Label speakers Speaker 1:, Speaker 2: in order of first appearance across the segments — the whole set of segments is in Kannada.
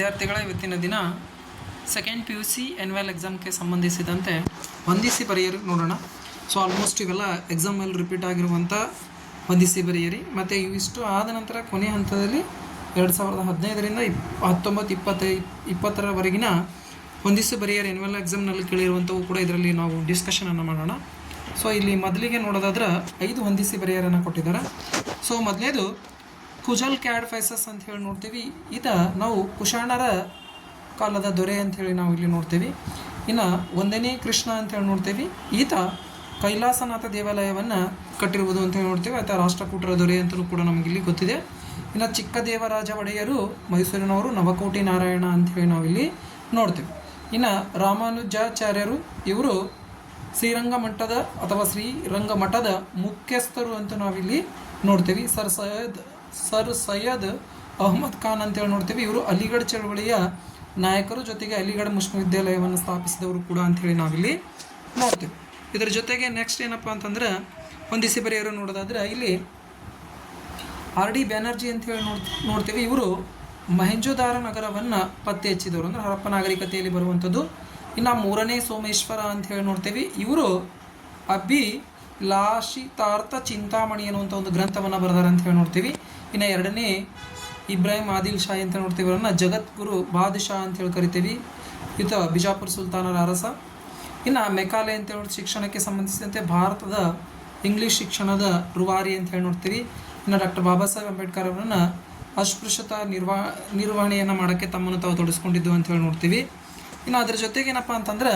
Speaker 1: ವಿದ್ಯಾರ್ಥಿಗಳ ಇವತ್ತಿನ ದಿನ second P U C annual ಎಕ್ಸಾಮ್ಗೆ ಸಂಬಂಧಿಸಿದಂತೆ ಹೊಂದಿಸಿ ಬರೆಯಿರಿ, ನೋಡೋಣ. ಸೊ ಆಲ್ಮೋಸ್ಟ್ ಇವೆಲ್ಲ ಎಕ್ಸಾಮಲ್ಲಿ ರಿಪೀಟ್ ಆಗಿರುವಂಥ ಹೊಂದಿಸಿ ಬರೆಯಿರಿ. ಮತ್ತು ಇವಿಷ್ಟು ಆದ ನಂತರ ಕೊನೆಯ ಹಂತದಲ್ಲಿ ಎರಡು ಸಾವಿರದ ಹದಿನೈದರಿಂದ ಇಪ್, ಹತ್ತೊಂಬತ್ತು, ಇಪ್ಪತ್ತೈ, ಇಪ್ಪತ್ತರವರೆಗಿನ ಹೊಂದಿಸಿ ಬರೆಯರಿ ಎನ್ವೆಲ್ ಎಕ್ಸಾಮ್ನಲ್ಲಿ ಕೇಳಿರುವಂಥವು ಕೂಡ ಇದರಲ್ಲಿ ನಾವು ಡಿಸ್ಕಷನನ್ನು ಮಾಡೋಣ. ಸೊ ಇಲ್ಲಿ ಮೊದಲಿಗೆ ನೋಡೋದಾದ್ರೆ ಐದು ಹೊಂದಿಸಿ ಬರೆಯರನ್ನು ಕೊಟ್ಟಿದ್ದಾರೆ. ಸೊ ಮೊದಲನೇದು ಕುಜಲ್ ಕ್ಯಾಡ್ ಫೈಸಸ್ ಅಂತ ಹೇಳಿ ನೋಡ್ತೀವಿ. ಈತ ನಾವು ಕುಶಾಣರ ಕಾಲದ ದೊರೆ ಅಂತ ಹೇಳಿ ನಾವು ಇಲ್ಲಿ ನೋಡ್ತೀವಿ. ಇನ್ನು ಒಂದನೇ ಕೃಷ್ಣ ಅಂತ ಹೇಳಿ ನೋಡ್ತೀವಿ. ಈತ ಕೈಲಾಸನಾಥ ದೇವಾಲಯವನ್ನು ಕಟ್ಟಿರುವುದು ಅಂತ ಹೇಳಿ ನೋಡ್ತೀವಿ. ಆತ ರಾಷ್ಟ್ರಕೂಟರ ದೊರೆ ಅಂತಲೂ ಕೂಡ ನಮಗಿಲ್ಲಿ ಗೊತ್ತಿದೆ. ಇನ್ನು ಚಿಕ್ಕ ದೇವರಾಜ ಒಡೆಯರು ಮೈಸೂರಿನವರು ನವಕೋಟಿ ನಾರಾಯಣ ಅಂತ ಹೇಳಿ ನಾವಿಲ್ಲಿ ನೋಡ್ತೀವಿ. ಇನ್ನು ರಾಮಾನುಜಾಚಾರ್ಯರು ಇವರು ಶ್ರೀರಂಗ ಮಠದ ಅಥವಾ ಶ್ರೀರಂಗ ಮಠದ ಮುಖ್ಯಸ್ಥರು ಅಂತ ನಾವಿಲ್ಲಿ ನೋಡ್ತೀವಿ. ಸರ್ ಸೈಯದ್ ಸರ್ ಸೈಯದ್ ಅಹ್ಮದ್ ಖಾನ್ ಅಂತೇಳಿ ನೋಡ್ತೀವಿ. ಇವರು ಅಲಿಗಢ ಚಳವಳಿಯ ನಾಯಕರು. ಜೊತೆಗೆ ಅಲಿಗಢ ವಿಶ್ವವಿದ್ಯಾಲಯವನ್ನು ಸ್ಥಾಪಿಸಿದವರು ಕೂಡ ಅಂಥೇಳಿ ನಾವಿಲ್ಲಿ ನೋಡ್ತೀವಿ. ಇದರ ಜೊತೆಗೆ ನೆಕ್ಸ್ಟ್ ಏನಪ್ಪ ಅಂತಂದ್ರೆ, ಒಂದು ಬರೆಯರು ನೋಡೋದಾದ್ರೆ, ಇಲ್ಲಿ ಆರ್ ಡಿ ಬ್ಯಾನರ್ಜಿ ಅಂತ ಹೇಳಿ ನೋಡ್, ನೋಡ್ತೀವಿ. ಇವರು ಮಹೆಂಜೋದಾರ ನಗರವನ್ನು ಪತ್ತೆ ಹಚ್ಚಿದವರು. ಅಂದರೆ ಹರಪ್ಪ ನಾಗರಿಕತೆಯಲ್ಲಿ ಬರುವಂಥದ್ದು. ಇನ್ನು ಮೂರನೇ ಸೋಮೇಶ್ವರ ಅಂತ ಹೇಳಿ ನೋಡ್ತೀವಿ. ಇವರು ಅಬ್ಬಿ ಲಾಶಿತಾರ್ಥ ಚಿಂತಾಮಣಿ ಅನ್ನುವಂಥ ಒಂದು ಗ್ರಂಥವನ್ನು ಬರೆದಾರೆ ಅಂತ ಹೇಳಿ ನೋಡ್ತೀವಿ. ಇನ್ನು ಎರಡನೇ ಇಬ್ರಾಹಿಂ ಆದಿಲ್ ಶಾ ಅಂತ ನೋಡ್ತೀವಿ ಅವರನ್ನು. ಜಗದ್ಗುರು ಬಾದಶಾ ಅಂತ ಹೇಳಿ ಕರಿತೀವಿ. ಈತ ಬಿಜಾಪುರ ಸುಲ್ತಾನರ ಅರಸ. ಇನ್ನು ಮೆಕಾಲೆ ಅಂತ ಹೇಳಿ ಶಿಕ್ಷಣಕ್ಕೆ ಸಂಬಂಧಿಸಿದಂತೆ ಭಾರತದ ಇಂಗ್ಲೀಷ್ ಶಿಕ್ಷಣದ ರುವಾರಿ ಅಂತ ಹೇಳಿ ನೋಡ್ತೀವಿ. ಇನ್ನು ಡಾಕ್ಟರ್ ಬಾಬಾ ಸಾಹೇಬ್ ಅಂಬೇಡ್ಕರ್ ಅವರನ್ನು ಅಸ್ಪೃಶ್ಯತಾ ನಿರ್ವಾ, ನಿರ್ವಹಣೆಯನ್ನು ಮಾಡೋಕ್ಕೆ ತಮ್ಮನ್ನು ತಾವು ತೊಡಸ್ಕೊಂಡಿದ್ದು ಅಂತ ಹೇಳಿ ನೋಡ್ತೀವಿ. ಇನ್ನು ಅದ್ರ ಜೊತೆಗೆ ಏನಪ್ಪ ಅಂತಂದ್ರೆ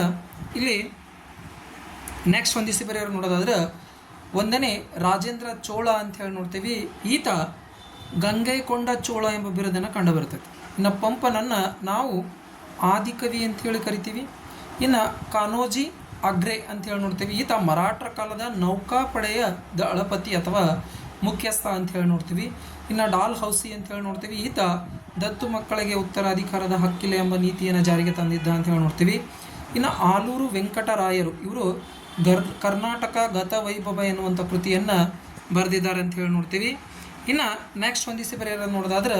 Speaker 1: ಇಲ್ಲಿ ನೆಕ್ಸ್ಟ್ ಒಂದಿಸಿ ಬರೆಯೋರು ನೋಡೋದಾದ್ರೆ ಒಂದನೇ ರಾಜೇಂದ್ರ ಚೋಳ ಅಂತ ಹೇಳಿ ನೋಡ್ತೀವಿ. ಈತ ಗಂಗೈಕೊಂಡ ಚೋಳ ಎಂಬ ಬಿರುದನ್ನು ಕಂಡುಬರ್ತೈತಿ ಇನ್ನು ಪಂಪನನ್ನು ನಾವು ಆದಿಕವಿ ಅಂತ ಹೇಳಿ ಕರಿತೀವಿ. ಇನ್ನು ಕಾನೋಜಿ ಅಗ್ರೆ ಅಂತ ಹೇಳಿ ನೋಡ್ತೀವಿ. ಈತ ಮರಾಠರ ಕಾಲದ ನೌಕಾಪಡೆಯ ದಳಪತಿ ಅಥವಾ ಮುಖ್ಯಸ್ಥ ಅಂತ ಹೇಳಿ ನೋಡ್ತೀವಿ. ಇನ್ನು ಡಾಲ್ ಹೌಸಿ ಅಂತ ಹೇಳಿ ನೋಡ್ತೀವಿ. ಈತ ದತ್ತು ಮಕ್ಕಳಿಗೆ ಉತ್ತರಾಧಿಕಾರದ ಹಕ್ಕಿಲ್ಲ ಎಂಬ ನೀತಿಯನ್ನು ಜಾರಿಗೆ ತಂದಿದ್ದ ಅಂತ ಹೇಳಿ ನೋಡ್ತೀವಿ. ಇನ್ನು ಆಲೂರು ವೆಂಕಟರಾಯರು, ಇವರು ಗರ್, ಕರ್ನಾಟಕ ಗತ ವೈಭವ ಎನ್ನುವಂಥ ಕೃತಿಯನ್ನು ಬರೆದಿದ್ದಾರೆ ಅಂತ ಹೇಳಿ ನೋಡ್ತೀವಿ. ಇನ್ನು ನೆಕ್ಸ್ಟ್ ಹೊಂದಿಸಿ ಬರೆಯೋದು ನೋಡೋದಾದ್ರೆ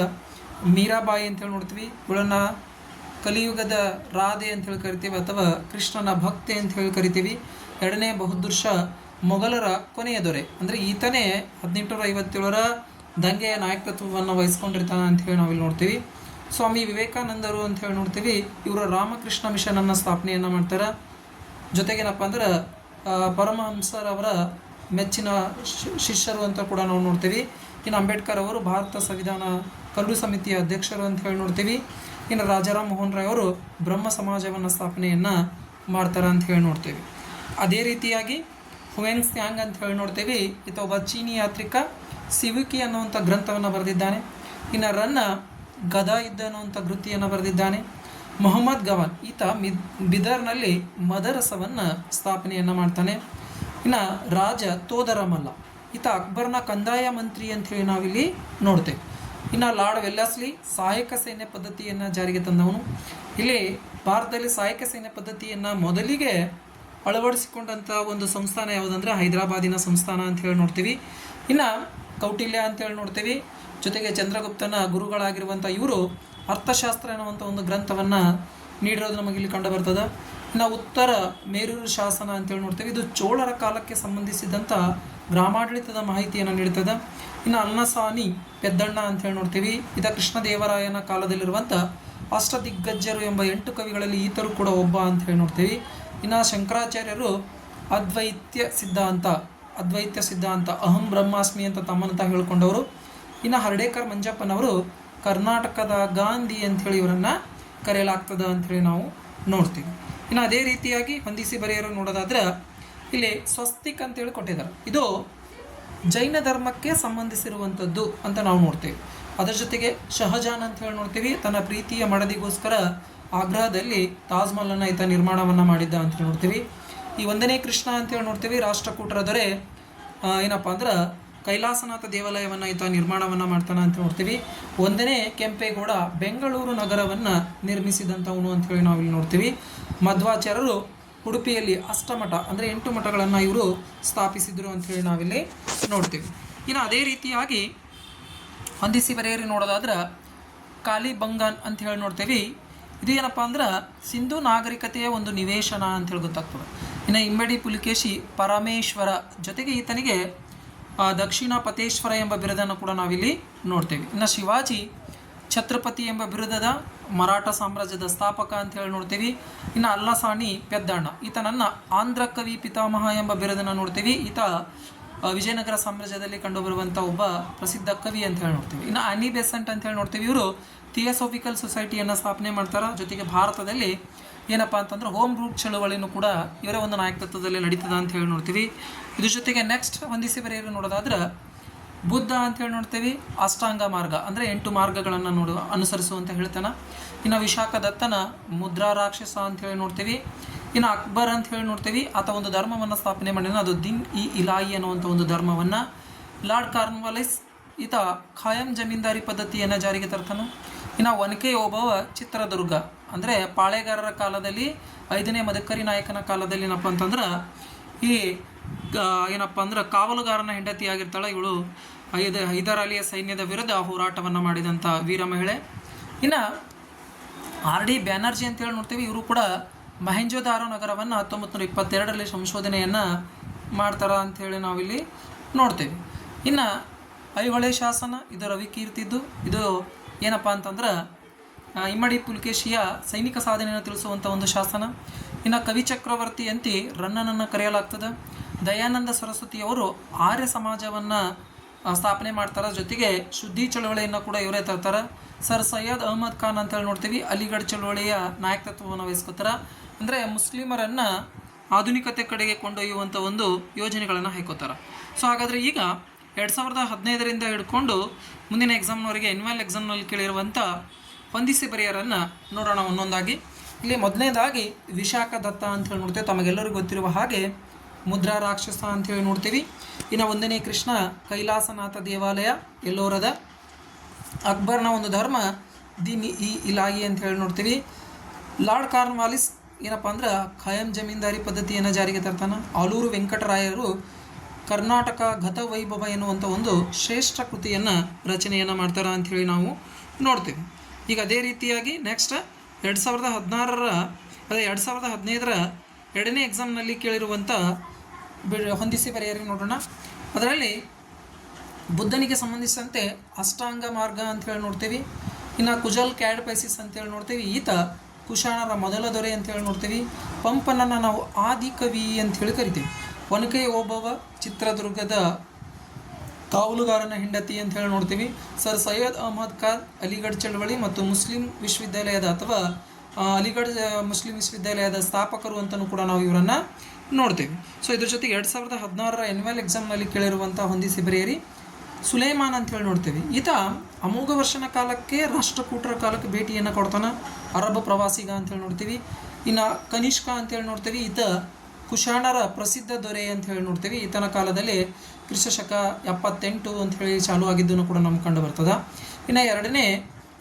Speaker 1: ಮೀರಾಬಾಯಿ ಅಂತೇಳಿ ನೋಡ್ತೀವಿ. ಇವಳನ್ನು ಕಲಿಯುಗದ ರಾಧೆ ಅಂತೇಳಿ ಕರಿತೀವಿ ಅಥವಾ ಕೃಷ್ಣನ ಭಕ್ತಿ ಅಂತ ಹೇಳಿ ಕರಿತೀವಿ. ಎರಡನೇ ಬಹುದೃಶ ಮೊಘಲರ ಕೊನೆಯ ದೊರೆ. ಅಂದರೆ ಈತನೇ ಹದಿನೆಂಟುನೂರ ಐವತ್ತೇಳರ ದಂಗೆಯ ನಾಯಕತ್ವವನ್ನು ವಹಿಸ್ಕೊಂಡಿರ್ತಾನೆ ಅಂತ ಹೇಳಿ ನಾವಿಲ್ಲಿ ನೋಡ್ತೀವಿ. ಸ್ವಾಮಿ ವಿವೇಕಾನಂದರು ಅಂತ ಹೇಳಿ ನೋಡ್ತೀವಿ. ಇವರು ರಾಮಕೃಷ್ಣ ಮಿಷನನ್ನು ಸ್ಥಾಪನೆಯನ್ನು ಮಾಡ್ತಾರೆ. ಜೊತೆಗೇನಪ್ಪ ಅಂದ್ರೆ ಪರಮಹಂಸರವರ ಮೆಚ್ಚಿನ ಶಿಷ್ಯರು ಅಂತ ಕೂಡ ನಾವು ನೋಡ್ತೀವಿ. ಇನ್ನು ಅಂಬೇಡ್ಕರ್ ಅವರು ಭಾರತ ಸಂವಿಧಾನ ಕರಡು ಸಮಿತಿಯ ಅಧ್ಯಕ್ಷರು ಅಂತ ಹೇಳಿ ನೋಡ್ತೀವಿ. ಇನ್ನು ರಾಜಾರಾಮ್ ಮೋಹನ್ ರಾಯ್ ಅವರು ಬ್ರಹ್ಮ ಸಮಾಜವನ್ನು ಸ್ಥಾಪನೆಯನ್ನು ಮಾಡ್ತಾರೆ ಅಂತ ಹೇಳಿ ನೋಡ್ತೀವಿ. ಅದೇ ರೀತಿಯಾಗಿ ಹುವೆನ್ ಸ್ಯಾಂಗ್ ಅಂತ ಹೇಳಿ ನೋಡ್ತೀವಿ. ಈತ ಒಬ್ಬ ಚೀನಿ ಯಾತ್ರಿಕ ಸಿವಿಕಿ ಅನ್ನುವಂಥ ಗ್ರಂಥವನ್ನು ಬರೆದಿದ್ದಾನೆ. ಇನ್ನು ರನ್ನ ಗದಾ ಯುದ್ಧ ಅನ್ನುವಂಥ ಕೃತಿಯನ್ನು ಬರೆದಿದ್ದಾನೆ. ಮೊಹಮ್ಮದ್ ಗವಾನ್ ಈತ ಮಿದ್ ಬಿದರ್ನಲ್ಲಿ ಮದರಸವನ್ನು ಸ್ಥಾಪನೆಯನ್ನು ಮಾಡ್ತಾನೆ. ಇನ್ನು ರಾಜ ತೋದರಮಲ್ಲ ಈತ ಅಕ್ಬರ್ನ ಕಂದಾಯ ಮಂತ್ರಿ ಅಂತ ಹೇಳಿ ನಾವಿಲ್ಲಿ ನೋಡ್ತೇವೆ ಇನ್ನು ಲಾರ್ಡ್ ವೆಲ್ಲಾಸ್ಲಿ ಸಹಾಯಕ ಸೈನ್ಯ ಪದ್ಧತಿಯನ್ನು ಜಾರಿಗೆ ತಂದವನು. ಇಲ್ಲಿ ಭಾರತದಲ್ಲಿ ಸಹಾಯಕ ಸೈನ್ಯ ಪದ್ಧತಿಯನ್ನು ಮೊದಲಿಗೆ ಅಳವಡಿಸಿಕೊಂಡಂಥ ಒಂದು ಸಂಸ್ಥಾನ ಯಾವುದಂದ್ರೆ ಹೈದರಾಬಾದಿನ ಸಂಸ್ಥಾನ ಅಂತ ಹೇಳಿ ನೋಡ್ತೀವಿ. ಇನ್ನು ಕೌಟಿಲ್ಯ ಅಂತ ಹೇಳಿ ನೋಡ್ತೀವಿ. ಜೊತೆಗೆ ಚಂದ್ರಗುಪ್ತನ ಗುರುಗಳಾಗಿರುವಂಥ ಇವರು ಅರ್ಥಶಾಸ್ತ್ರ ಅನ್ನುವಂಥ ಒಂದು ಗ್ರಂಥವನ್ನು ನೀಡಿರೋದು ನಮಗೆ ಇಲ್ಲಿ ಕಂಡು ಬರ್ತದೆ. ಇನ್ನು ಉತ್ತರ ಮೇರೂರು ಶಾಸನ ಅಂತೇಳಿ ನೋಡ್ತೇವೆ. ಇದು ಚೋಳರ ಕಾಲಕ್ಕೆ ಸಂಬಂಧಿಸಿದಂಥ ಗ್ರಾಮಾಡಳಿತದ ಮಾಹಿತಿಯನ್ನು ನೀಡ್ತದೆ. ಇನ್ನು ಅನ್ನಸಾನಿ ಪೆದ್ದಣ್ಣ ಅಂತೇಳಿ ನೋಡ್ತೀವಿ. ಇದ ಕೃಷ್ಣದೇವರಾಯನ ಕಾಲದಲ್ಲಿರುವಂಥ ಅಷ್ಟದಿಗ್ಗಜರು ಎಂಬ ಎಂಟು ಕವಿಗಳಲ್ಲಿ ಈತರು ಕೂಡ ಒಬ್ಬ ಅಂತ ಹೇಳಿ ನೋಡ್ತೀವಿ. ಇನ್ನು ಶಂಕರಾಚಾರ್ಯರು ಅದ್ವೈತ್ಯ ಸಿದ್ಧಾಂತ ಅದ್ವೈತ್ಯ ಸಿದ್ಧಾಂತ, ಅಹಂ ಬ್ರಹ್ಮಾಸ್ಮಿ ಅಂತ ತಮ್ಮನ್ನು ತಾವು ಹೇಳ್ಕೊಂಡವರು. ಇನ್ನು ಹರ್ಡೇಕರ್ ಮಂಜಪ್ಪನವರು ಕರ್ನಾಟಕದ ಗಾಂಧಿ ಅಂಥೇಳಿ ಇವರನ್ನು ಕರೆಯಲಾಗ್ತದೆ ಅಂಥೇಳಿ ನಾವು ನೋಡ್ತೀವಿ. ಇನ್ನು ಅದೇ ರೀತಿಯಾಗಿ ಹೊಂದಿಸಿ ಬರೆಯರು ನೋಡೋದಾದ್ರೆ ಇಲ್ಲಿ ಸ್ವಸ್ತಿಕ್ ಅಂತೇಳಿ ಕೊಟ್ಟಿದ್ದಾರೆ. ಇದು ಜೈನ ಧರ್ಮಕ್ಕೆ ಸಂಬಂಧಿಸಿರುವಂಥದ್ದು ಅಂತ ನಾವು ನೋಡ್ತೇವೆ. ಅದರ ಜೊತೆಗೆ ಶಹಜಾನ್ ಅಂತ ಹೇಳಿ ನೋಡ್ತೀವಿ. ತನ್ನ ಪ್ರೀತಿಯ ಮಡದಿಗೋಸ್ಕರ ಆಗ್ರಹದಲ್ಲಿ ತಾಜ್ ಮಹಲನ್ನು ಈತ ನಿರ್ಮಾಣವನ್ನು ಮಾಡಿದ್ದ ಅಂತ ನೋಡ್ತೀವಿ. ಈ ಒಂದನೇ ಕೃಷ್ಣ ಅಂತ ಹೇಳಿ ನೋಡ್ತೀವಿ. ರಾಷ್ಟ್ರಕೂಟರ ದೊರೆ ಏನಪ್ಪ ಅಂದ್ರೆ ಕೈಲಾಸನಾಥ ದೇವಾಲಯವನ್ನು ಈತ ನಿರ್ಮಾಣವನ್ನು ಮಾಡ್ತಾನೆ ಅಂತ ನೋಡ್ತೀವಿ. ಒಂದನೇ ಕೆಂಪೇಗೌಡ ಬೆಂಗಳೂರು ನಗರವನ್ನು ನಿರ್ಮಿಸಿದಂಥವನು ಅಂತ ಹೇಳಿ ನಾವಿಲ್ಲಿ ನೋಡ್ತೀವಿ. ಮಧ್ವಾಚಾರ್ಯರು ಉಡುಪಿಯಲ್ಲಿ ಅಷ್ಟಮಠ ಅಂದರೆ ಎಂಟು ಮಠಗಳನ್ನು ಇವರು ಸ್ಥಾಪಿಸಿದ್ರು ಹೇಳಿ ನಾವಿಲ್ಲಿ ನೋಡ್ತೀವಿ. ಇನ್ನು ಅದೇ ರೀತಿಯಾಗಿ ಹೊಂದಿಸಿ ಬರೆಯರಿ ನೋಡೋದಾದ್ರೆ ಕಾಲಿಬಂಗನ್ ಅಂತ ಹೇಳಿ ನೋಡ್ತೀವಿ. ಇದು ಏನಪ್ಪ ಅಂದ್ರೆ ಸಿಂಧು ನಾಗರಿಕತೆಯ ಒಂದು ನಿವೇಶನ ಅಂತ ಹೇಳಿ ಗೊತ್ತಾಗ್ತದೆ. ಇನ್ನು ಇಮ್ಮಡಿ ಪುಲಿಕೇಶಿ ಪರಮೇಶ್ವರ ಜೊತೆಗೆ ಈತನಿಗೆ ದಕ್ಷಿಣ ಪತೇಶ್ವರ ಎಂಬ ಬಿರುದನ್ನು ಕೂಡ ನಾವಿಲ್ಲಿ ನೋಡ್ತೇವೆ. ಇನ್ನು ಶಿವಾಜಿ ಛತ್ರಪತಿ ಎಂಬ ಬಿರುದದ ಮರಾಠ ಸಾಮ್ರಾಜ್ಯದ ಸ್ಥಾಪಕ ಅಂತ ಹೇಳಿ ನೋಡ್ತೀವಿ. ಇನ್ನು ಅಲ್ಲಸಾಣಿ ಪೆದ್ದಣ್ಣ ಈತನನ್ನ ಆಂಧ್ರ ಕವಿ ಪಿತಾಮಹ ಎಂಬ ಬಿರುದನ್ನು ನೋಡ್ತೀವಿ. ಈತ ವಿಜಯನಗರ ಸಾಮ್ರಾಜ್ಯದಲ್ಲಿ ಕಂಡುಬರುವಂಥ ಒಬ್ಬ ಪ್ರಸಿದ್ಧ ಕವಿ ಅಂತ ಹೇಳಿ ನೋಡ್ತೀವಿ. ಇನ್ನು ಅನಿ ಬೆಸೆಂಟ್ ಅಂತ ಹೇಳಿ ನೋಡ್ತೀವಿ. ಇವರು ಥಿಯೋಸೋಫಿಕಲ್ ಸೊಸೈಟಿಯನ್ನು ಸ್ಥಾಪನೆ ಮಾಡ್ತಾರೆ. ಜೊತೆಗೆ ಭಾರತದಲ್ಲಿ ಏನಪ್ಪ ಅಂತಂದ್ರೆ ಹೋಮ್ ರೂಟ್ ಚಳುವಳಿನೂ ಕೂಡ ಇವರ ಒಂದು ನಾಯಕತ್ವದಲ್ಲಿ ನಡೀತದ ಅಂತ ಹೇಳಿ ನೋಡ್ತೀವಿ. ಇದ್ರ ಜೊತೆಗೆ ನೆಕ್ಸ್ಟ್ ಹೊಂದಿಸಿ ಬರೆಯಲು ನೋಡೋದಾದ್ರೆ ಬುದ್ಧ ಅಂತ ಹೇಳಿ ನೋಡ್ತೀವಿ, ಅಷ್ಟಾಂಗ ಮಾರ್ಗ ಅಂದರೆ ಎಂಟು ಮಾರ್ಗಗಳನ್ನು ನೋಡುವ ಅನುಸರಿಸುವಂತ ಹೇಳ್ತಾನೆ. ಇನ್ನು ವಿಶಾಖ ದತ್ತನ ಮುದ್ರಾ ರಾಕ್ಷಸ ಅಂತ ಹೇಳಿ ನೋಡ್ತೀವಿ. ಇನ್ನು ಅಕ್ಬರ್ ಅಂತ ಹೇಳಿ ನೋಡ್ತೀವಿ. ಆತ ಒಂದು ಧರ್ಮವನ್ನು ಸ್ಥಾಪನೆ ಮಾಡಿದ ಅದು ದಿನ್ ಇ ಇಲಾಯಿ ಅನ್ನುವಂಥ ಒಂದು ಧರ್ಮವನ್ನು. ಲಾರ್ಡ್ ಕಾರ್ನ್ವಾಲಿಸ್ ಈತ ಖಾಯಂ ಜಮೀನ್ದಾರಿ ಪದ್ಧತಿಯನ್ನು ಜಾರಿಗೆ ತರ್ತಾನೆ. ಇನ್ನು ಒನಕೆ ಓಬವ್ವ ಚಿತ್ರದುರ್ಗ. ಅಂದರೆ ಪಾಳೆಗಾರರ ಕಾಲದಲ್ಲಿ, ಐದನೇ ಮದಕರಿ ನಾಯಕನ ಕಾಲದಲ್ಲಿ ಏನಪ್ಪ ಅಂತಂದ್ರೆ, ಈ ಏನಪ್ಪ ಅಂದ್ರೆ ಕಾವಲುಗಾರನ ಹೆಂಡತಿಯಾಗಿರ್ತಾಳೆ ಇವಳು ಐದ ಹೈದರಾಲಿಯ ಸೈನ್ಯದ ವಿರುದ್ಧ ಹೋರಾಟವನ್ನು ಮಾಡಿದಂಥ ವೀರ ಮಹಿಳೆ. ಇನ್ನು ಆರ್ ಡಿ ಬ್ಯಾನರ್ಜಿ ಅಂತೇಳಿ ನೋಡ್ತೀವಿ, ಇವರು ಕೂಡ ಮಹೇಂಜೋದಾರೋ ನಗರವನ್ನು ಹತ್ತೊಂಬತ್ತು ನೂರ ಇಪ್ಪತ್ತೆರಡರಲ್ಲಿ ಸಂಶೋಧನೆಯನ್ನು ಮಾಡ್ತಾರ ಅಂಥೇಳಿ ನಾವಿಲ್ಲಿ ನೋಡ್ತೇವೆ. ಇನ್ನು ಐಹೊಳೆ ಶಾಸನ, ಇದು ರವಿಕೀರ್ತಿದ್ದು, ಇದು ಏನಪ್ಪ ಅಂತಂದ್ರೆ ಇಮ್ಮಡಿ ಪುಲಕೇಶಿಯ ಸೈನಿಕ ಸಾಧನೆಯನ್ನು ತಿಳಿಸುವಂಥ ಒಂದು ಶಾಸನ. ಇನ್ನು ಕವಿ ಚಕ್ರವರ್ತಿ ಅಂತಿ ರನ್ನನನ್ನು ಕರೆಯಲಾಗ್ತದೆ. ದಯಾನಂದ ಸರಸ್ವತಿಯವರು ಆರ್ಯ ಸಮಾಜವನ್ನು ಸ್ಥಾಪನೆ ಮಾಡ್ತಾರೆ. ಜೊತೆಗೆ ಶುದ್ಧಿ ಚಳವಳಿಯನ್ನು ಕೂಡ ಇವರೇ ತರ್ತಾರೆ. ಸರ್ ಸೈಯದ್ ಅಹಮದ್ ಖಾನ್ ಅಂತ ಹೇಳಿ ನೋಡ್ತೀವಿ. ಅಲಿಗಢ ಚಳವಳಿಯ ನಾಯಕತ್ವವನ್ನು ವಹಿಸ್ಕೊತಾರೆ. ಅಂದರೆ ಮುಸ್ಲಿಮರನ್ನು ಆಧುನಿಕತೆ ಕಡೆಗೆ ಕೊಂಡೊಯ್ಯುವಂಥ ಒಂದು ಯೋಜನೆಗಳನ್ನು ಹಾಕೋತಾರೆ. ಸೊ ಹಾಗಾದರೆ ಈಗ ಎರಡು ಸಾವಿರದ ಹದಿನೈದರಿಂದ ಹಿಡ್ಕೊಂಡು ಮುಂದಿನ ಎಕ್ಸಾಮ್ನವರೆಗೆ ಎನ್ಯುವಲ್ ಎಕ್ಸಾಮ್ನಲ್ಲಿ ಕೇಳಿರುವಂಥ ಹೊಂದಿಸಿ ಬರೆಯರನ್ನು ನೋಡೋಣ ಒಂದೊಂದಾಗಿ. ಇಲ್ಲಿ ಮೊದಲನೇದಾಗಿ ವಿಶಾಖ ದತ್ತ ಅಂತ ಹೇಳಿ ನೋಡ್ತೇವೆ, ತಮಗೆಲ್ಲರಿಗೂ ಗೊತ್ತಿರುವ ಹಾಗೆ ಮುದ್ರಾ ರಾಕ್ಷಸ ಅಂತ ಹೇಳಿ ನೋಡ್ತೀವಿ. ಇನ್ನು ಒಂದನೇ ಕೃಷ್ಣ ಕೈಲಾಸನಾಥ ದೇವಾಲಯ, ಎಲ್ಲೋರದ ಅಕ್ಬರ್ನ ಒಂದು ಧರ್ಮ ದಿನ್ ಇ ಇಲಾಗಿ ಅಂತ ಹೇಳಿ ನೋಡ್ತೀವಿ. ಲಾರ್ಡ್ ಕಾರ್ನ್ವಾಲಿಸ್ ಏನಪ್ಪ ಅಂದ್ರೆ ಖಾಯಂ ಜಮೀನ್ದಾರಿ ಪದ್ಧತಿಯನ್ನು ಜಾರಿಗೆ ತರ್ತಾನೆ. ಆಲೂರು ವೆಂಕಟರಾಯರು ಕರ್ನಾಟಕ ಗತ ವೈಭವ ಎನ್ನುವಂಥ ಒಂದು ಶ್ರೇಷ್ಠ ಕೃತಿಯನ್ನು ರಚನೆಯನ್ನು ಮಾಡ್ತಾರೆ ಅಂಥೇಳಿ ನಾವು ನೋಡ್ತೀವಿ. ಈಗ ಅದೇ ರೀತಿಯಾಗಿ ನೆಕ್ಸ್ಟ್ ಎರಡು ಸಾವಿರದ ಹದಿನಾರರ, ಅದೇ ಎರಡು ಸಾವಿರದ ಹದಿನೈದರ ಎರಡನೇ ಎಕ್ಸಾಮ್ನಲ್ಲಿ ಕೇಳಿರುವಂಥ ಹೊಂದಿಸಿ ಬರೆಯರಿ ನೋಡೋಣ. ಅದರಲ್ಲಿ ಬುದ್ಧನಿಗೆ ಸಂಬಂಧಿಸಿದಂತೆ ಅಷ್ಟಾಂಗ ಮಾರ್ಗ ಅಂತೇಳಿ ನೋಡ್ತೀವಿ. ಇನ್ನು ಕುಜಲ್ ಕ್ಯಾಡ್ ಪೈಸಿಸ್ ಅಂತೇಳಿ ನೋಡ್ತೀವಿ. ಈತ ಕುಶಾಣರ ಮೊದಲ ದೊರೆ ಅಂತೇಳಿ ನೋಡ್ತೀವಿ. ಪಂಪನನ್ನು ನಾವು ಆದಿಕವಿ ಅಂತೇಳಿ ಕರಿತೀವಿ. ಒನಕೆ ಓಬವ್ವ ಚಿತ್ರದುರ್ಗದ ಕಾವಲುಗಾರನ ಹೆಂಡತಿ ಅಂತ ಹೇಳಿ ನೋಡ್ತೀವಿ. ಸರ್ ಸೈಯದ್ ಅಹಮದ್ ಖಾನ್ ಅಲಿಗಢ್ ಚಳವಳಿ ಮತ್ತು ಮುಸ್ಲಿಂ ವಿಶ್ವವಿದ್ಯಾಲಯದ ಅಥವಾ ಅಲಿಗಢ ಮುಸ್ಲಿಂ ವಿಶ್ವವಿದ್ಯಾಲಯದ ಸ್ಥಾಪಕರು ಅಂತಲೂ ಕೂಡ ನಾವು ಇವರನ್ನು ನೋಡ್ತೀವಿ. ಸೊ ಇದ್ರ ಜೊತೆಗೆ ಎರಡು ಸಾವಿರದ ಹದಿನಾರರ ಎನ್ಯುವಲ್ ಎಕ್ಸಾಮ್ನಲ್ಲಿ ಕೇಳಿರುವಂಥ ಹೊಂದಿಸಿ ಬರೆಯಿರಿ ಸುಲೇಮಾನ್ ಅಂತ ಹೇಳಿ ನೋಡ್ತೀವಿ. ಈತ ಅಮೋಘ ವರ್ಷನ ಕಾಲಕ್ಕೆ ರಾಷ್ಟ್ರಕೂಟರ ಕಾಲಕ್ಕೆ ಭೇಟಿಯನ್ನು ಕೊಡ್ತಾನೆ. ಅರಬ್ ಪ್ರವಾಸಿಗ ಅಂತ ಹೇಳಿ ನೋಡ್ತೀವಿ. ಇನ್ನು ಕನಿಷ್ಕ ಅಂತೇಳಿ ನೋಡ್ತೀವಿ. ಈತ ಕುಶಾಣರ ಪ್ರಸಿದ್ಧ ದೊರೆ ಅಂತ ಹೇಳಿ ನೋಡ್ತೀವಿ. ಈತನ ಕಾಲದಲ್ಲಿ ಕ್ರಿಸ್ತಶಕ ಎಪ್ಪತ್ತೆಂಟು ಅಂತ ಹೇಳಿ ಚಾಲು ಆಗಿದ್ದನ್ನು ಕೂಡ ನಮ್ಗೆ ಕಂಡು ಬರ್ತದೆ. ಇನ್ನು ಎರಡನೇ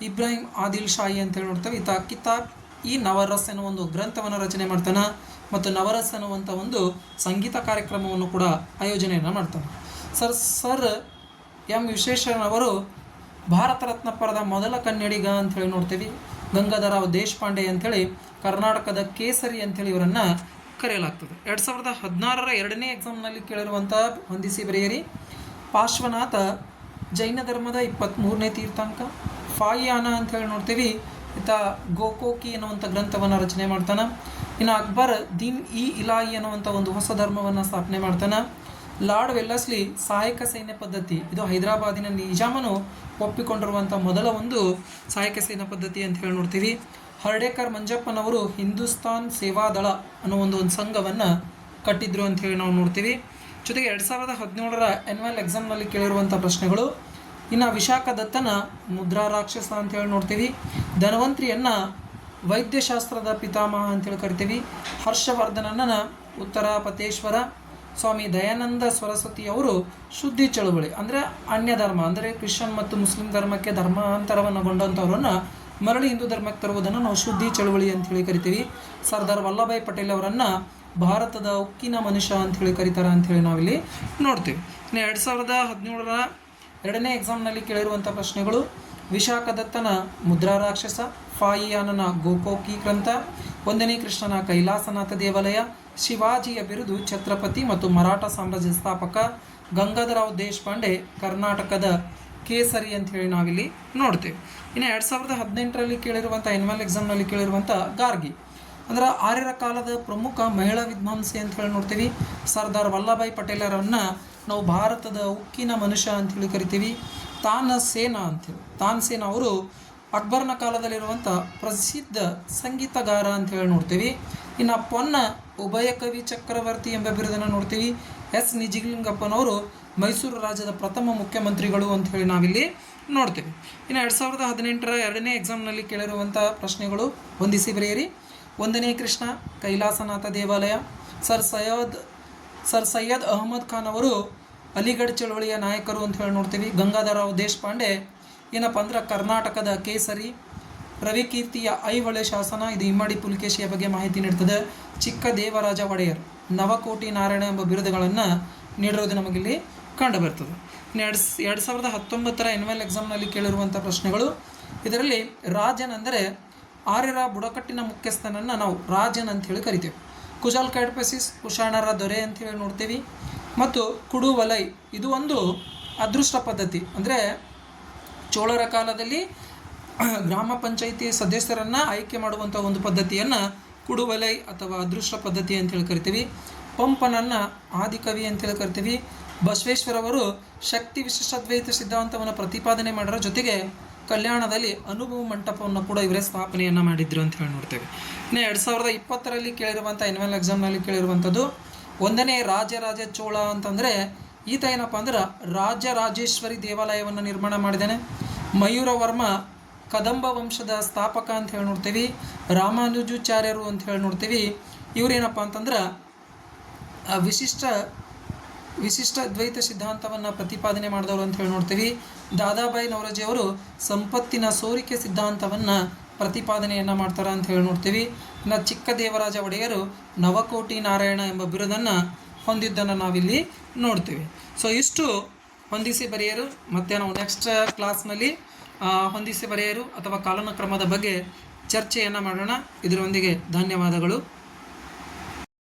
Speaker 1: ಇಬ್ರಾಹಿಂ ಆದಿಲ್ ಶಾಹಿ ಅಂತ ಹೇಳಿ ನೋಡ್ತೇವೆ. ಈತ ಕಿತಾಬ್ ಈ ನವರಸ್ ಒಂದು ಗ್ರಂಥವನ್ನು ರಚನೆ ಮಾಡ್ತಾನೆ ಮತ್ತು ನವರಸ್ ಅನ್ನುವಂಥ ಒಂದು ಸಂಗೀತ ಕಾರ್ಯಕ್ರಮವನ್ನು ಕೂಡ ಆಯೋಜನೆಯನ್ನು ಮಾಡ್ತಾನೆ. ಸರ್ ಸರ್ ಎಂ ವಿಶ್ವೇಶ್ವರನವರು ಭಾರತ ರತ್ನ ಪರದ ಮೊದಲ ಕನ್ನಡಿಗ ಅಂಥೇಳಿ ನೋಡ್ತೀವಿ. ಗಂಗಾಧರ ದೇಶಪಾಂಡೆ ಅಂಥೇಳಿ ಕರ್ನಾಟಕದ ಕೇಸರಿ ಅಂಥೇಳಿ ಇವರನ್ನು ಕರೆಯಲಾಗ್ತದೆ. ಎರಡು ಸಾವಿರದ ಹದಿನಾರರ ಎರಡನೇ ಎಕ್ಸಾಮ್ನಲ್ಲಿ ಕೇಳಿರುವಂಥ ಹೊಂದಿಸಿ ಬರೆಯಿರಿ ಪಾರ್ಶ್ವನಾಥ ಜೈನ ಧರ್ಮದ ಇಪ್ಪತ್ತ್ಮೂರನೇ ತೀರ್ಥಾಂಕ, ಫಾಯಿಯಾನ ಹೇಳಿ ನೋಡ್ತೀವಿ. ಈತ ಗೋಕೋಕಿ ಅನ್ನುವಂಥ ಗ್ರಂಥವನ್ನು ರಚನೆ ಮಾಡ್ತಾನೆ. ಇನ್ನು ಅಕ್ಬರ್ ದಿನ್ ಇ ಇಲಾಯಿ ಅನ್ನುವಂಥ ಒಂದು ಹೊಸ ಧರ್ಮವನ್ನು ಸ್ಥಾಪನೆ ಮಾಡ್ತಾನೆ. ಲಾರ್ಡ್ ವೆಲ್ಲಸ್ಲಿ ಸಹಾಯಕ ಸೈನ್ಯ ಪದ್ಧತಿ, ಇದು ಹೈದರಾಬಾದಿನ ನಿಜಾಮನು ಒಪ್ಪಿಕೊಂಡಿರುವಂಥ ಮೊದಲ ಒಂದು ಸಹಾಯಕ ಸೈನ್ಯ ಪದ್ಧತಿ ಅಂತ ಹೇಳಿ ನೋಡ್ತೀವಿ. ಹರ್ಡೇಕರ್ ಮಂಜಪ್ಪನವರು ಹಿಂದೂಸ್ತಾನ್ ಸೇವಾದಳ ಅನ್ನೋ ಒಂದು ಒಂದು ಸಂಘವನ್ನು ಕಟ್ಟಿದ್ರು ಅಂತ ಹೇಳಿ ನಾವು ನೋಡ್ತೀವಿ. ಜೊತೆಗೆ ಎರಡು ಸಾವಿರದ ಹದಿನೇಳರ ಎನ್ಯುವಲ್ ಎಕ್ಸಾಮ್ನಲ್ಲಿ ಕೇಳಿರುವಂಥ ಪ್ರಶ್ನೆಗಳು. ಇನ್ನು ವಿಶಾಖ ದತ್ತನ ಮುದ್ರಾ ರಾಕ್ಷಸ ಅಂತ ಹೇಳಿ ನೋಡ್ತೀವಿ. ಧನವಂತ್ರಿಯನ್ನು ವೈದ್ಯಶಾಸ್ತ್ರದ ಪಿತಾಮಹ ಅಂತೇಳಿ ಕರಿತೀವಿ. ಹರ್ಷವರ್ಧನನ ಉತ್ತರ ಪತೇಶ್ವರ ಸ್ವಾಮಿ ದಯಾನಂದ ಸರಸ್ವತಿಯವರು ಶುದ್ಧಿ ಚಳುವಳಿ, ಅಂದರೆ ಅನ್ಯ ಧರ್ಮ ಅಂದರೆ ಕ್ರಿಶ್ಚಿಯನ್ ಮತ್ತು ಮುಸ್ಲಿಂ ಧರ್ಮಕ್ಕೆ ಧರ್ಮಾಂತರವನ್ನು ಗೊಂಡಂಥವ್ರನ್ನು ಮರಳಿ ಹಿಂದೂ ಧರ್ಮಕ್ಕೆ ತರುವುದನ್ನು ನಾವು ಶುದ್ಧಿ ಚಳವಳಿ ಅಂತ ಹೇಳಿ ಕರಿತೀವಿ. ಸರ್ದಾರ್ ವಲ್ಲಭಾಯ್ ಪಟೇಲ್ ಅವರನ್ನು ಭಾರತದ ಉಕ್ಕಿನ ಮನುಷ್ಯ ಅಂತ ಹೇಳಿ ಕರೀತಾರೆ ಅಂತ ಹೇಳಿ ನಾವಿಲ್ಲಿ ನೋಡ್ತೀವಿ. ಇನ್ನು ಎರಡು ಸಾವಿರದ ಹದಿನೇಳರ ಎರಡನೇ ಎಕ್ಸಾಮ್ನಲ್ಲಿ ಕೇಳಿರುವಂಥ ಪ್ರಶ್ನೆಗಳು ವಿಶಾಖದತ್ತನ ಮುದ್ರಾ ರಾಕ್ಷಸ, ಫಾಯಿಯಾನನ ಗೋಕೋಕಿ ಗ್ರಂಥ, ಒಂದನೇ ಕೃಷ್ಣನ ಕೈಲಾಸನಾಥ ದೇವಾಲಯ, ಶಿವಾಜಿಯ ಬಿರುದು ಛತ್ರಪತಿ ಮತ್ತು ಮರಾಠ ಸಾಮ್ರಾಜ್ಯ ಸ್ಥಾಪಕ ಗಂಗಾಧರಾವ್ ದೇಶಪಾಂಡೆ ಕರ್ನಾಟಕದ ಕೇಸರಿ ಅಂತ ಹೇಳಿ ನಾವಿಲ್ಲಿ ನೋಡ್ತೇವೆ. ಇನ್ನು ಎರಡು ಸಾವಿರದ ಹದಿನೆಂಟರಲ್ಲಿ ಕೇಳಿರುವಂಥ ಎನ್ವಲ್ ಎಕ್ಸಾಮ್ನಲ್ಲಿ ಕೇಳಿರುವಂಥ ಗಾರ್ಗಿ. ಅಂದ್ರೆ ಆರ್ಯರ ಕಾಲದ ಪ್ರಮುಖ ಮಹಿಳಾ ವಿದ್ವಾಂಸೆ ಅಂತ ಹೇಳಿ ನೋಡ್ತೀವಿ. ಸರ್ದಾರ್ ವಲ್ಲಭಾಯ್ ಪಟೇಲರನ್ನ ನಾವು ಭಾರತದ ಉಕ್ಕಿನ ಮನುಷ್ಯ ಅಂತ ಹೇಳಿ ಕರಿತೀವಿ. ತಾನ ಸೇನಾ ಅಂತೇಳಿ ತಾನ್ ಸೇನಾ ಅವರು ಅಕ್ಬರ್ನ ಕಾಲದಲ್ಲಿರುವಂಥ ಪ್ರಸಿದ್ಧ ಸಂಗೀತಗಾರ ಅಂತ ಹೇಳಿ ನೋಡ್ತೀವಿ. ಇನ್ನು ಪೊನ್ನ ಉಭಯ ಕವಿ ಚಕ್ರವರ್ತಿ ಎಂಬ ಬಿರುದನ್ನು ನೋಡ್ತೀವಿ. ಎಸ್. ನಿಜಲಿಂಗಪ್ಪನವರು ಮೈಸೂರು ರಾಜ್ಯದ ಪ್ರಥಮ ಮುಖ್ಯಮಂತ್ರಿಗಳು ಅಂತ ಹೇಳಿ ನಾವಿಲ್ಲಿ ನೋಡ್ತೀವಿ. ಇನ್ನು ಎರಡು ಸಾವಿರದ ಹದಿನೆಂಟರ ಎರಡನೇ ಎಕ್ಸಾಮ್ನಲ್ಲಿ ಕೇಳಿರುವಂಥ ಪ್ರಶ್ನೆಗಳು ಹೊಂದಿಸಿ ಬರೆಯಿರಿ. ಒಂದನೇ ಕೃಷ್ಣ, ಕೈಲಾಸನಾಥ ದೇವಾಲಯ, ಸರ್ ಸೈಯದ್ ಸರ್ ಸೈಯದ್ ಅಹಮದ್ ಖಾನ್ ಅವರು ಅಲಿಗಢ ಚಳವಳಿಯ ನಾಯಕರು ಅಂತ ಹೇಳಿ ನೋಡ್ತೀವಿ. ಗಂಗಾಧರರಾವ್ ದೇಶಪಾಂಡೆ ಏನಪ್ಪ ಅಂದ್ರೆ ಕರ್ನಾಟಕದ ಕೇಸರಿ ರವಿಕೀರ್ತಿಯ ಐಹೊಳೆ ಶಾಸನ ಇದು ಇಮ್ಮಡಿ ಪುಲಿಕೇಶಿಯ ಬಗ್ಗೆ ಮಾಹಿತಿ ನೀಡ್ತದೆ. ಚಿಕ್ಕ ದೇವರಾಜ ಒಡೆಯರ್ ನವಕೋಟಿ ನಾರಾಯಣ ಎಂಬ ಬಿರುದುಗಳನ್ನು ನೀಡಿರೋದು ನಮಗಿಲ್ಲಿ ಕಂಡು ಬರ್ತದೆ. ಎರಡು ಎರಡು ಸಾವಿರದ ಹತ್ತೊಂಬತ್ತರ ಎನ್ವೆಲ್ ಎಕ್ಸಾಮ್ನಲ್ಲಿ ಕೇಳಿರುವಂಥ ಪ್ರಶ್ನೆಗಳು. ಇದರಲ್ಲಿ ರಾಜನ್ ಅಂದರೆ ಆರ್ಯರ ಬುಡಕಟ್ಟಿನ ಮುಖ್ಯಸ್ಥನನ್ನು ನಾವು ರಾಜನ್ ಅಂತ ಹೇಳಿ ಕರಿತೇವೆ. ಕುಶಾಲ್ ಕೈಡ್ಪಸಿಸ್ ಕುಶಾಣರ ದೊರೆ ಅಂತ ಹೇಳಿ ನೋಡ್ತೀವಿ. ಮತ್ತು ಕುಡು ವಲೈ ಇದು ಒಂದು ಅದೃಷ್ಟ ಪದ್ಧತಿ. ಅಂದರೆ ಚೋಳರ ಕಾಲದಲ್ಲಿ ಗ್ರಾಮ ಪಂಚಾಯಿತಿ ಸದಸ್ಯರನ್ನು ಆಯ್ಕೆ ಮಾಡುವಂಥ ಒಂದು ಪದ್ಧತಿಯನ್ನು ಕುಡುವಲೈ ಅಥವಾ ಅದೃಷ್ಟ ಪದ್ಧತಿ ಅಂತೇಳಿ ಕರಿತೀವಿ. ಪಂಪನನ್ನು ಆದಿಕವಿ ಅಂತೇಳಿ ಕರಿತೀವಿ. ಬಸವೇಶ್ವರವರು ಶಕ್ತಿ ವಿಶಿಷ್ಟಾದ್ವೈತ ಸಿದ್ಧಾಂತವನ್ನು ಪ್ರತಿಪಾದನೆ ಮಾಡೋರ ಜೊತೆಗೆ ಕಲ್ಯಾಣದಲ್ಲಿ ಅನುಭವ ಮಂಟಪವನ್ನು ಕೂಡ ಇವರೇ ಸ್ಥಾಪನೆಯನ್ನು ಮಾಡಿದ್ರು ಅಂತ ಹೇಳಿ ನೋಡ್ತೇವೆ. ಇನ್ನು ಎರಡು ಸಾವಿರದ ಇಪ್ಪತ್ತರಲ್ಲಿ ಕೇಳಿರುವಂಥ ಎನ್ವಲ್ ಎಕ್ಸಾಮ್ನಲ್ಲಿ ಕೇಳಿರುವಂಥದ್ದು, ಒಂದನೇ ರಾಜರಾಜ ಚೋಳ ಅಂತಂದರೆ ಈತ ಏನಪ್ಪ ಅಂದ್ರೆ ರಾಜರಾಜೇಶ್ವರಿ ದೇವಾಲಯವನ್ನು ನಿರ್ಮಾಣ ಮಾಡಿದ್ದಾನೆ ಮಯೂರವರ್ಮ ಕದಂಬ ವಂಶದ ಸ್ಥಾಪಕ ಅಂತ ಹೇಳಿ ನೋಡ್ತೀವಿ, ರಾಮಾನುಜಾಚಾರ್ಯರು ಅಂತ ಹೇಳಿ ನೋಡ್ತೀವಿ. ಇವರೇನಪ್ಪ ಅಂತಂದ್ರೆ ವಿಶಿಷ್ಟ ವಿಶಿಷ್ಟ ದ್ವೈತ ಸಿದ್ಧಾಂತವನ್ನು ಪ್ರತಿಪಾದನೆ ಮಾಡಿದವರು ಅಂತ ಹೇಳಿ ನೋಡ್ತೀವಿ. ದಾದಾಬಾಯಿ ನವರಜಿ ಅವರು ಸಂಪತ್ತಿನ ಸೋರಿಕೆ ಸಿದ್ಧಾಂತವನ್ನು ಪ್ರತಿಪಾದನೆಯನ್ನು ಮಾಡ್ತಾರೆ ಅಂತ ಹೇಳಿ ನೋಡ್ತೀವಿ. ಇನ್ನು ಚಿಕ್ಕ ದೇವರಾಜ ಒಡೆಯರು ನವಕೋಟಿ ನಾರಾಯಣ ಎಂಬ ಬಿರುದನ್ನು ಹೊಂದಿದ್ದನ್ನು ನಾವಿಲ್ಲಿ ನೋಡ್ತೀವಿ. ಸೊ ಇಷ್ಟು ಹೊಂದಿಸಿ ಬರೆಯರು. ಮತ್ತು ನಾವು ನೆಕ್ಸ್ಟ್ ಕ್ಲಾಸ್ನಲ್ಲಿ ಹೊಂದಿಸಿ ಬರೆಯರು ಅಥವಾ ಕಾಲನ ಕ್ರಮದ ಬಗ್ಗೆ ಚರ್ಚೆಯನ್ನು ಮಾಡೋಣ. ಇದರೊಂದಿಗೆ ಧನ್ಯವಾದಗಳು.